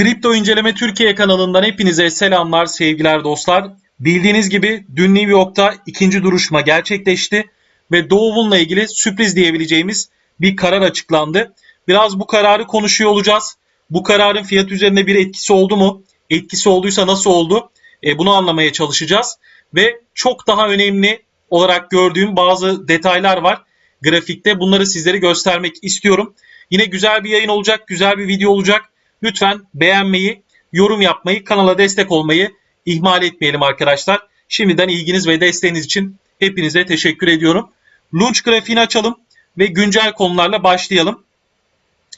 Kripto İnceleme Türkiye kanalından hepinize selamlar, sevgiler dostlar. Bildiğiniz gibi dün New York'ta ikinci duruşma gerçekleşti ve Doğu'nunla ilgili sürpriz diyebileceğimiz bir karar açıklandı. Biraz bu kararı konuşuyor olacağız. Bu kararın fiyat üzerinde bir etkisi oldu mu? Etkisi olduysa nasıl oldu? E, bunu anlamaya çalışacağız. Ve çok daha önemli olarak gördüğüm bazı detaylar var grafikte. Bunları sizlere göstermek istiyorum. Yine güzel bir yayın olacak, güzel bir video olacak. Lütfen beğenmeyi, yorum yapmayı, kanala destek olmayı ihmal etmeyelim arkadaşlar. Şimdiden ilginiz ve desteğiniz için hepinize teşekkür ediyorum. Launch grafiğini açalım ve güncel konularla başlayalım.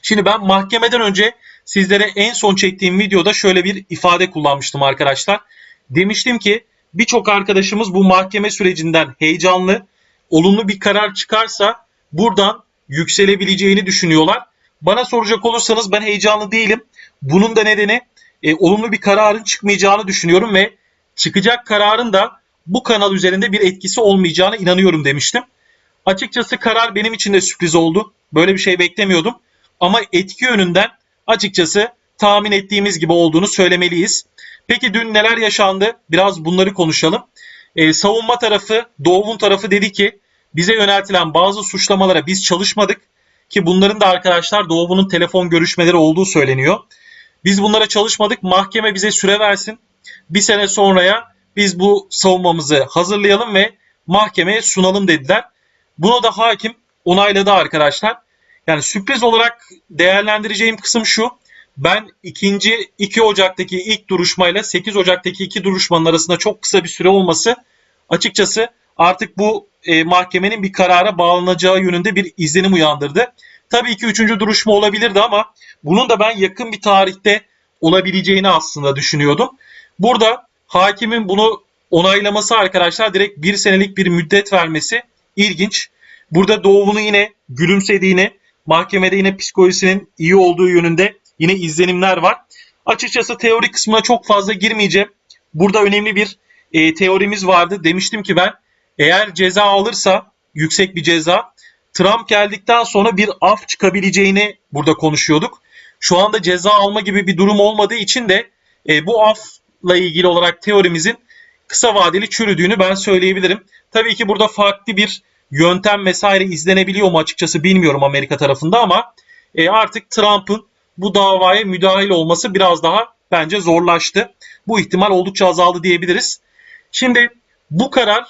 Şimdi ben mahkemeden önce sizlere en son çektiğim videoda şöyle bir ifade kullanmıştım arkadaşlar. Demiştim ki birçok arkadaşımız bu mahkeme sürecinden heyecanlı, olumlu bir karar çıkarsa buradan yükselebileceğini düşünüyorlar. Bana soracak olursanız ben heyecanlı değilim. Bunun da nedeni e, olumlu bir kararın çıkmayacağını düşünüyorum ve çıkacak kararın da bu kanal üzerinde bir etkisi olmayacağına inanıyorum demiştim. Açıkçası karar benim için de sürpriz oldu. Böyle bir şey beklemiyordum. Ama etki yönünden açıkçası tahmin ettiğimiz gibi olduğunu söylemeliyiz. Peki dün neler yaşandı? Biraz bunları konuşalım. Ee, savunma tarafı, Doğu'nun tarafı dedi ki bize yöneltilen bazı suçlamalara biz çalışmadık. Ki bunların da arkadaşlar Doğu'nun telefon görüşmeleri olduğu söyleniyor. Biz bunlara çalışmadık. Mahkeme bize süre versin. Bir sene sonraya biz bu savunmamızı hazırlayalım ve mahkemeye sunalım dediler. Bunu da hakim onayladı arkadaşlar. Yani sürpriz olarak değerlendireceğim kısım şu. Ben ikinci 2 Ocak'taki ilk duruşmayla 8 Ocak'taki iki duruşmanın arasında çok kısa bir süre olması açıkçası artık bu e, mahkemenin bir karara bağlanacağı yönünde bir izlenim uyandırdı. Tabii ki üçüncü duruşma olabilirdi ama bunun da ben yakın bir tarihte olabileceğini aslında düşünüyordum. Burada hakimin bunu onaylaması arkadaşlar direkt bir senelik bir müddet vermesi ilginç. Burada Doğu'nun yine gülümsediğini, mahkemede yine psikolojisinin iyi olduğu yönünde yine izlenimler var. Açıkçası teori kısmına çok fazla girmeyeceğim. Burada önemli bir e, teorimiz vardı. Demiştim ki ben eğer ceza alırsa yüksek bir ceza Trump geldikten sonra bir af çıkabileceğini burada konuşuyorduk. Şu anda ceza alma gibi bir durum olmadığı için de e, bu afla ilgili olarak teorimizin kısa vadeli çürüdüğünü ben söyleyebilirim. Tabii ki burada farklı bir yöntem vesaire izlenebiliyor mu açıkçası bilmiyorum Amerika tarafında ama e, artık Trump'ın bu davaya müdahil olması biraz daha bence zorlaştı. Bu ihtimal oldukça azaldı diyebiliriz. Şimdi bu karar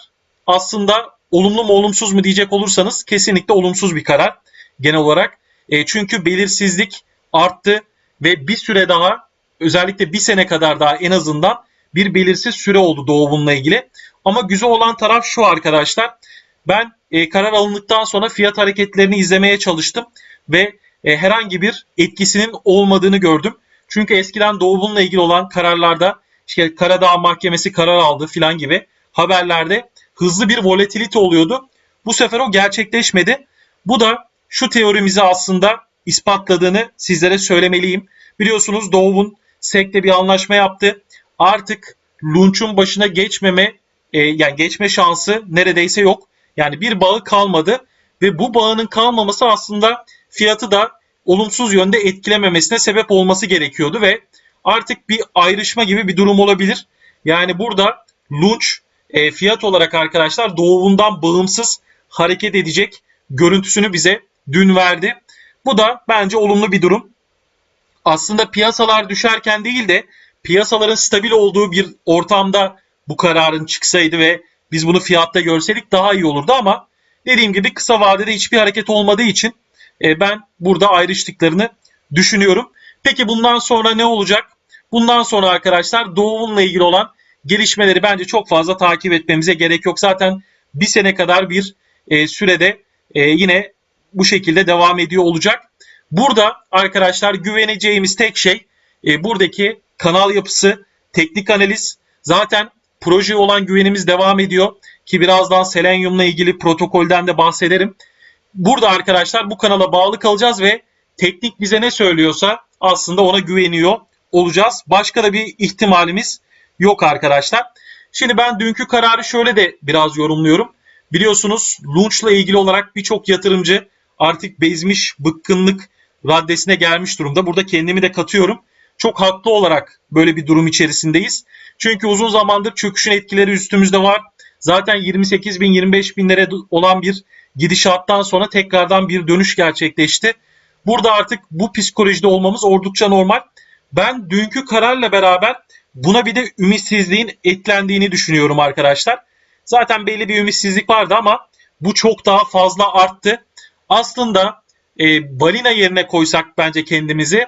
aslında olumlu mu olumsuz mu diyecek olursanız kesinlikle olumsuz bir karar genel olarak. E, çünkü belirsizlik arttı ve bir süre daha özellikle bir sene kadar daha en azından bir belirsiz süre oldu Doğu'nunla ilgili. Ama güzel olan taraf şu arkadaşlar. Ben e, karar alındıktan sonra fiyat hareketlerini izlemeye çalıştım ve e, herhangi bir etkisinin olmadığını gördüm. Çünkü eskiden Doğu'nunla ilgili olan kararlarda işte Karadağ Mahkemesi karar aldı filan gibi haberlerde hızlı bir volatilite oluyordu. Bu sefer o gerçekleşmedi. Bu da şu teorimizi aslında ispatladığını sizlere söylemeliyim. Biliyorsunuz Doğu'nun SEC'le bir anlaşma yaptı. Artık Lunch'un başına geçmeme e, yani geçme şansı neredeyse yok. Yani bir bağı kalmadı ve bu bağının kalmaması aslında fiyatı da olumsuz yönde etkilememesine sebep olması gerekiyordu ve artık bir ayrışma gibi bir durum olabilir. Yani burada Lunch e, fiyat olarak arkadaşlar doğumundan bağımsız hareket edecek görüntüsünü bize dün verdi. Bu da bence olumlu bir durum. Aslında piyasalar düşerken değil de piyasaların stabil olduğu bir ortamda bu kararın çıksaydı ve biz bunu fiyatta görseydik daha iyi olurdu ama dediğim gibi kısa vadede hiçbir hareket olmadığı için e, ben burada ayrıştıklarını düşünüyorum. Peki bundan sonra ne olacak? Bundan sonra arkadaşlar doğumla ilgili olan gelişmeleri bence çok fazla takip etmemize gerek yok. Zaten bir sene kadar bir e, sürede e, yine bu şekilde devam ediyor olacak. Burada arkadaşlar güveneceğimiz tek şey e, buradaki kanal yapısı, teknik analiz. Zaten projeye olan güvenimiz devam ediyor ki birazdan Selenium'la ilgili protokolden de bahsederim. Burada arkadaşlar bu kanala bağlı kalacağız ve teknik bize ne söylüyorsa aslında ona güveniyor olacağız. Başka da bir ihtimalimiz yok arkadaşlar. Şimdi ben dünkü kararı şöyle de biraz yorumluyorum. Biliyorsunuz Launch'la ilgili olarak birçok yatırımcı artık bezmiş, bıkkınlık raddesine gelmiş durumda. Burada kendimi de katıyorum. çok haklı olarak böyle bir durum içerisindeyiz. Çünkü uzun zamandır çöküşün etkileri üstümüzde var. Zaten 28 bin 25 binlere olan bir gidişattan sonra tekrardan bir dönüş gerçekleşti. Burada artık bu psikolojide olmamız oldukça normal. Ben dünkü kararla beraber buna bir de ümitsizliğin eklendiğini düşünüyorum arkadaşlar. Zaten belli bir ümitsizlik vardı ama bu çok daha fazla arttı. Aslında e, balina yerine koysak bence kendimizi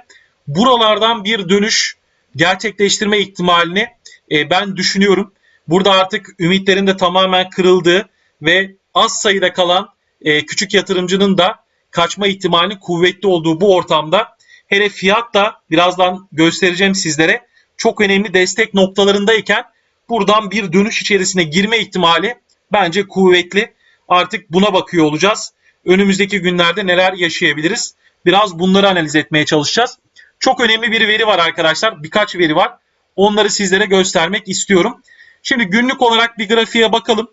buralardan bir dönüş gerçekleştirme ihtimalini e, ben düşünüyorum. Burada artık ümitlerin de tamamen kırıldığı ve az sayıda kalan e, küçük yatırımcının da kaçma ihtimalinin kuvvetli olduğu bu ortamda hele fiyat da birazdan göstereceğim sizlere çok önemli destek noktalarındayken buradan bir dönüş içerisine girme ihtimali bence kuvvetli. Artık buna bakıyor olacağız. Önümüzdeki günlerde neler yaşayabiliriz? Biraz bunları analiz etmeye çalışacağız. Çok önemli bir veri var arkadaşlar. Birkaç veri var. Onları sizlere göstermek istiyorum. Şimdi günlük olarak bir grafiğe bakalım.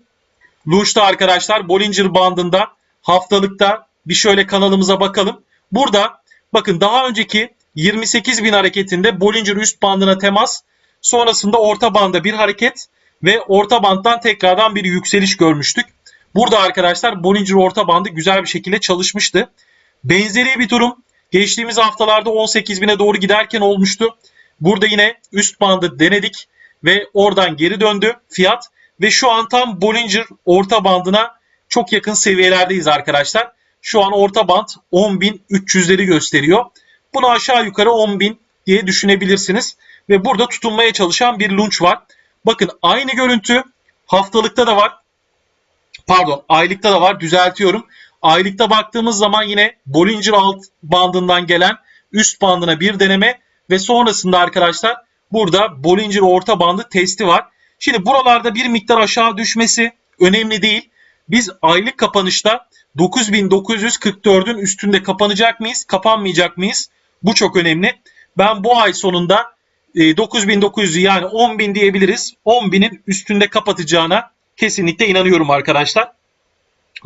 Lunch'ta arkadaşlar Bollinger bandında haftalıkta bir şöyle kanalımıza bakalım. Burada bakın daha önceki 28 bin hareketinde Bollinger üst bandına temas sonrasında orta banda bir hareket ve orta bandtan tekrardan bir yükseliş görmüştük. Burada arkadaşlar Bollinger orta bandı güzel bir şekilde çalışmıştı. Benzeri bir durum geçtiğimiz haftalarda 18 bine doğru giderken olmuştu. Burada yine üst bandı denedik ve oradan geri döndü fiyat ve şu an tam Bollinger orta bandına çok yakın seviyelerdeyiz arkadaşlar. Şu an orta band 10.300'leri gösteriyor. Bunu aşağı yukarı 10.000 diye düşünebilirsiniz. Ve burada tutunmaya çalışan bir lunch var. Bakın aynı görüntü haftalıkta da var. Pardon aylıkta da var düzeltiyorum. Aylıkta baktığımız zaman yine Bollinger alt bandından gelen üst bandına bir deneme ve sonrasında arkadaşlar burada Bollinger orta bandı testi var. Şimdi buralarda bir miktar aşağı düşmesi önemli değil. Biz aylık kapanışta 9944'ün üstünde kapanacak mıyız, kapanmayacak mıyız? Bu çok önemli. Ben bu ay sonunda 9900'ü yani 10.000 diyebiliriz. 10.000'in üstünde kapatacağına kesinlikle inanıyorum arkadaşlar.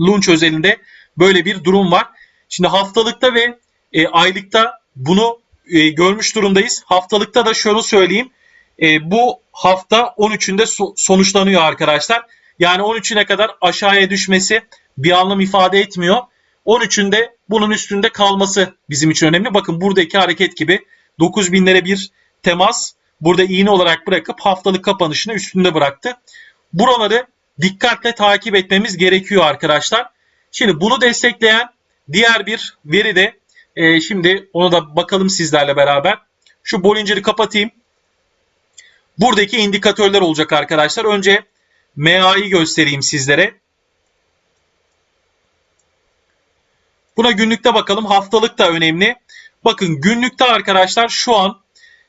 Lunch özelinde böyle bir durum var. Şimdi haftalıkta ve e, aylıkta bunu e, görmüş durumdayız. Haftalıkta da şunu söyleyeyim. E, bu hafta 13'ünde so- sonuçlanıyor arkadaşlar. Yani 13'üne kadar aşağıya düşmesi bir anlam ifade etmiyor. 13'ünde bunun üstünde kalması bizim için önemli. Bakın buradaki hareket gibi 9000'lere bir temas burada iğne olarak bırakıp haftalık kapanışını üstünde bıraktı. Buraları dikkatle takip etmemiz gerekiyor arkadaşlar. Şimdi bunu destekleyen diğer bir veri de e, şimdi ona da bakalım sizlerle beraber. Şu Bollinger'i kapatayım. Buradaki indikatörler olacak arkadaşlar. Önce MA'yı göstereyim sizlere. Buna günlükte bakalım. Haftalık da önemli. Bakın günlükte arkadaşlar şu an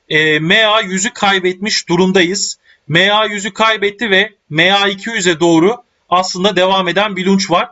e, MA 100'ü kaybetmiş durumdayız. MA 100'ü kaybetti ve MA 200'e doğru aslında devam eden bir lunch var.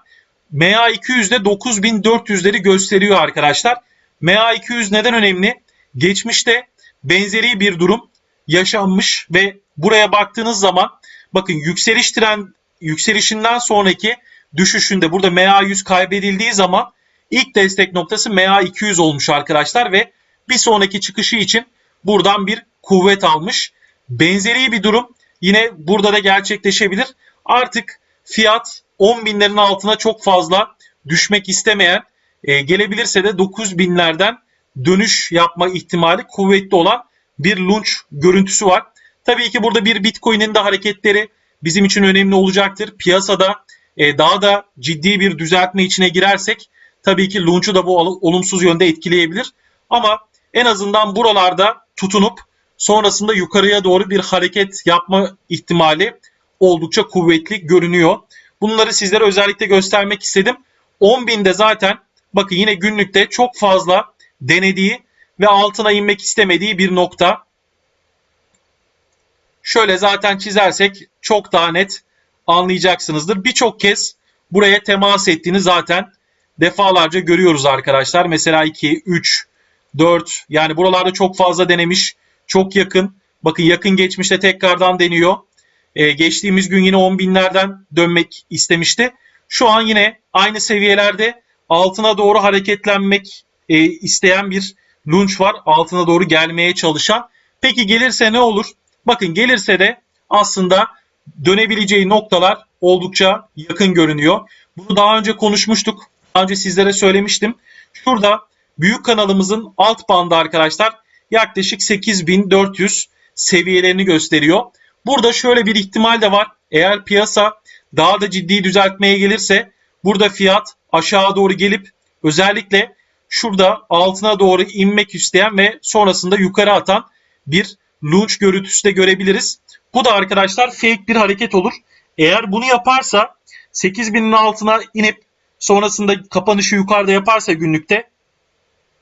MA 200'de 9400'leri gösteriyor arkadaşlar. MA 200 neden önemli? Geçmişte benzeri bir durum yaşanmış ve buraya baktığınız zaman bakın yükseliş trend yükselişinden sonraki düşüşünde burada MA 100 kaybedildiği zaman ilk destek noktası MA 200 olmuş arkadaşlar ve bir sonraki çıkışı için buradan bir kuvvet almış. Benzeri bir durum yine burada da gerçekleşebilir. Artık fiyat 10 binlerin altına çok fazla düşmek istemeyen e, gelebilirse de 9 binlerden dönüş yapma ihtimali kuvvetli olan bir lunch görüntüsü var. Tabii ki burada bir Bitcoin'in de hareketleri bizim için önemli olacaktır. Piyasada e, daha da ciddi bir düzeltme içine girersek tabii ki lunch'u da bu olumsuz yönde etkileyebilir. Ama en azından buralarda tutunup sonrasında yukarıya doğru bir hareket yapma ihtimali oldukça kuvvetli görünüyor. Bunları sizlere özellikle göstermek istedim. 10.000'de zaten bakın yine günlükte çok fazla denediği ve altına inmek istemediği bir nokta. Şöyle zaten çizersek çok daha net anlayacaksınızdır. Birçok kez buraya temas ettiğini zaten defalarca görüyoruz arkadaşlar. Mesela 2, 3, 4 yani buralarda çok fazla denemiş. Çok yakın. Bakın yakın geçmişte tekrardan deniyor. Ee, geçtiğimiz gün yine 10 binlerden dönmek istemişti. Şu an yine aynı seviyelerde altına doğru hareketlenmek e, isteyen bir lunch var altına doğru gelmeye çalışan. Peki gelirse ne olur? Bakın gelirse de aslında dönebileceği noktalar oldukça yakın görünüyor. Bunu daha önce konuşmuştuk. Daha önce sizlere söylemiştim. Şurada büyük kanalımızın alt bandı arkadaşlar yaklaşık 8400 seviyelerini gösteriyor. Burada şöyle bir ihtimal de var. Eğer piyasa daha da ciddi düzeltmeye gelirse burada fiyat aşağı doğru gelip özellikle şurada altına doğru inmek isteyen ve sonrasında yukarı atan bir launch görüntüsü de görebiliriz. Bu da arkadaşlar fake bir hareket olur. Eğer bunu yaparsa 8000'in altına inip sonrasında kapanışı yukarıda yaparsa günlükte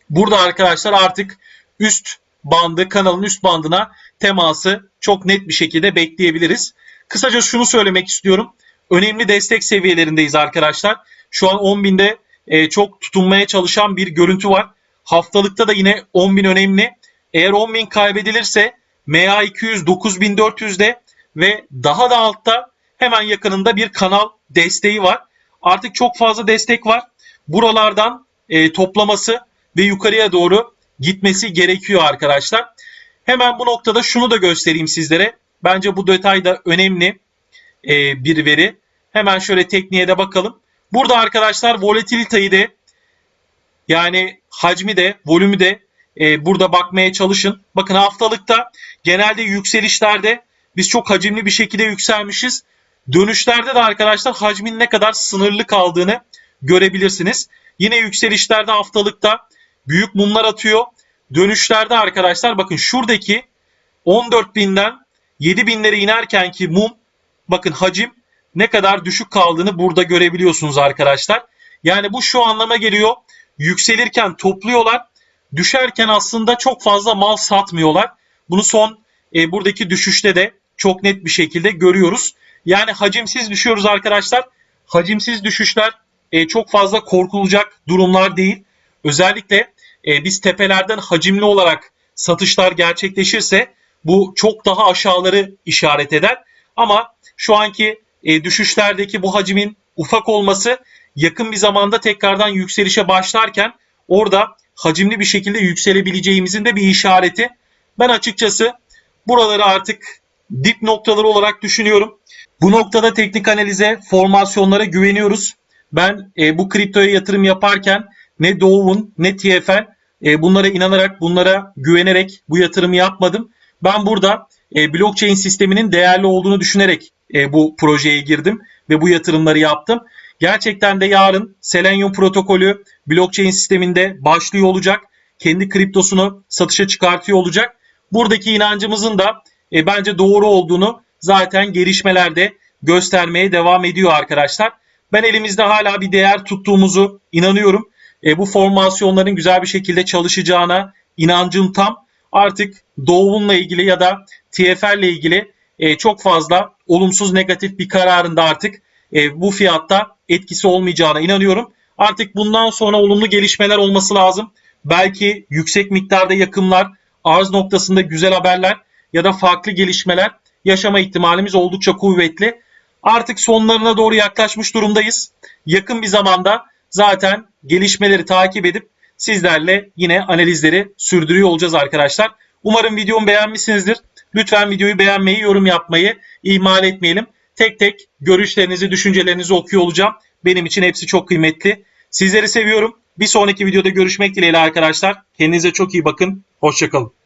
burada arkadaşlar artık üst bandı kanalın üst bandına teması çok net bir şekilde bekleyebiliriz. Kısaca şunu söylemek istiyorum. Önemli destek seviyelerindeyiz arkadaşlar. Şu an 10.000'de e, çok tutunmaya çalışan bir görüntü var. Haftalıkta da yine 10.000 önemli. Eğer 10.000 kaybedilirse MA200 9400'de ve daha da altta hemen yakınında bir kanal desteği var. Artık çok fazla destek var. Buralardan e, toplaması ve yukarıya doğru gitmesi gerekiyor arkadaşlar. Hemen bu noktada şunu da göstereyim sizlere. Bence bu detay da önemli e, bir veri. Hemen şöyle tekniğe de bakalım. Burada arkadaşlar volatiliteyi de yani hacmi de volümü de e, burada bakmaya çalışın. Bakın haftalıkta genelde yükselişlerde biz çok hacimli bir şekilde yükselmişiz. Dönüşlerde de arkadaşlar hacmin ne kadar sınırlı kaldığını görebilirsiniz. Yine yükselişlerde haftalıkta büyük mumlar atıyor. Dönüşlerde arkadaşlar bakın şuradaki 14.000'den 7.000'lere inerken ki mum bakın hacim ne kadar düşük kaldığını burada görebiliyorsunuz arkadaşlar. Yani bu şu anlama geliyor. Yükselirken topluyorlar. Düşerken aslında çok fazla mal satmıyorlar. Bunu son e, buradaki düşüşte de çok net bir şekilde görüyoruz. Yani hacimsiz düşüyoruz arkadaşlar. Hacimsiz düşüşler e, çok fazla korkulacak durumlar değil. Özellikle e, biz tepelerden hacimli olarak satışlar gerçekleşirse bu çok daha aşağıları işaret eder. Ama şu anki e, düşüşlerdeki bu hacimin ufak olması yakın bir zamanda tekrardan yükselişe başlarken orada hacimli bir şekilde yükselebileceğimizin de bir işareti. Ben açıkçası buraları artık dip noktaları olarak düşünüyorum. Bu noktada teknik analize, formasyonlara güveniyoruz. Ben e, bu kriptoya yatırım yaparken ne Doğu'nun ne TFL e, bunlara inanarak, bunlara güvenerek bu yatırımı yapmadım. Ben burada e, blockchain sisteminin değerli olduğunu düşünerek e, bu projeye girdim ve bu yatırımları yaptım. Gerçekten de yarın Selenium protokolü blockchain sisteminde başlıyor olacak. Kendi kriptosunu satışa çıkartıyor olacak. Buradaki inancımızın da e, bence doğru olduğunu zaten gelişmelerde göstermeye devam ediyor arkadaşlar. Ben elimizde hala bir değer tuttuğumuzu inanıyorum. E, bu formasyonların güzel bir şekilde çalışacağına inancım tam. Artık Doğum'la ilgili ya da TFL ile ilgili e, çok fazla olumsuz negatif bir kararında artık e, bu fiyatta etkisi olmayacağına inanıyorum. Artık bundan sonra olumlu gelişmeler olması lazım. Belki yüksek miktarda yakımlar, arz noktasında güzel haberler ya da farklı gelişmeler yaşama ihtimalimiz oldukça kuvvetli. Artık sonlarına doğru yaklaşmış durumdayız. Yakın bir zamanda zaten gelişmeleri takip edip sizlerle yine analizleri sürdürüyor olacağız arkadaşlar. Umarım videomu beğenmişsinizdir. Lütfen videoyu beğenmeyi, yorum yapmayı ihmal etmeyelim. Tek tek görüşlerinizi, düşüncelerinizi okuyor olacağım. Benim için hepsi çok kıymetli. Sizleri seviyorum. Bir sonraki videoda görüşmek dileğiyle arkadaşlar. Kendinize çok iyi bakın. Hoşçakalın.